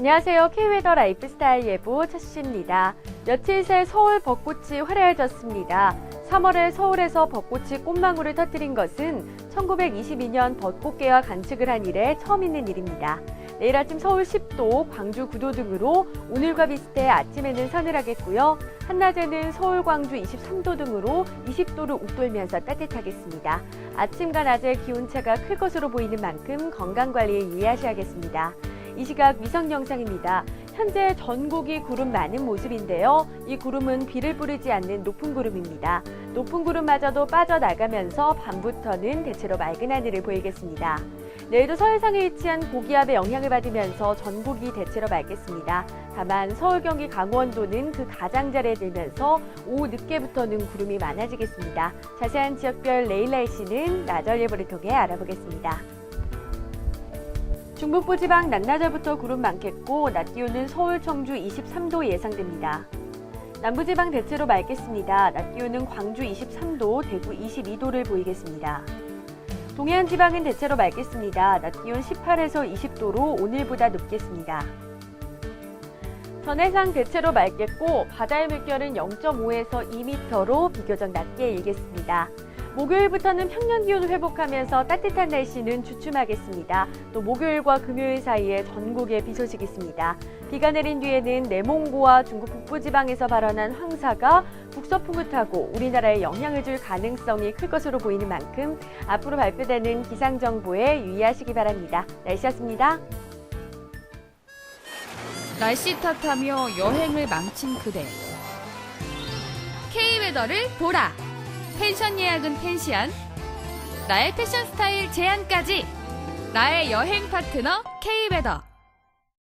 안녕하세요. K웨더 라이프스타일 예보 첫시입니다. 며칠 새 서울 벚꽃이 화려해졌습니다. 3월에 서울에서 벚꽃이 꽃망울을 터뜨린 것은 1922년 벚꽃개와 관측을 한 이래 처음 있는 일입니다. 내일 아침 서울 10도, 광주 9도 등으로 오늘과 비슷해 아침에는 서늘하겠고요. 한낮에는 서울, 광주 23도 등으로 20도를 웃돌면서 따뜻하겠습니다. 아침과 낮에 기온차가 클 것으로 보이는 만큼 건강관리에 유의하셔야겠습니다. 이 시각 위성 영상입니다. 현재 전국이 구름 많은 모습인데요. 이 구름은 비를 뿌리지 않는 높은 구름입니다. 높은 구름마저도 빠져나가면서 밤부터는 대체로 맑은 하늘을 보이겠습니다. 내일도 서해상에 위치한 고기압의 영향을 받으면서 전국이 대체로 맑겠습니다. 다만 서울, 경기, 강원도는 그 가장자리에 들면서 오후 늦게부터는 구름이 많아지겠습니다. 자세한 지역별 내일 날씨는 나절 예보를 통해 알아보겠습니다. 중북부 지방 낮낮에부터 구름 많겠고 낮 기온은 서울, 청주 23도 예상됩니다. 남부 지방 대체로 맑겠습니다. 낮 기온은 광주 23도, 대구 22도를 보이겠습니다. 동해안 지방은 대체로 맑겠습니다. 낮 기온 18에서 20도로 오늘보다 높겠습니다. 전해상 대체로 맑겠고 바다의 물결은 0.5에서 2m로 비교적 낮게 일겠습니다. 목요일부터는 평년 기온을 회복하면서 따뜻한 날씨는 주춤하겠습니다. 또 목요일과 금요일 사이에 전국에 비 소식이 있습니다. 비가 내린 뒤에는 내몽고와 중국 북부지방에서 발원한 황사가 북서풍을 타고 우리나라에 영향을 줄 가능성이 클 것으로 보이는 만큼 앞으로 발표되는 기상정보에 유의하시기 바랍니다. 날씨였습니다. 날씨 탓하며 여행을 망친 그대. K웨더를 보라. 펜션 예약은 펜션. 나의 패션 스타일 제안까지. 나의 여행 파트너 K웨더.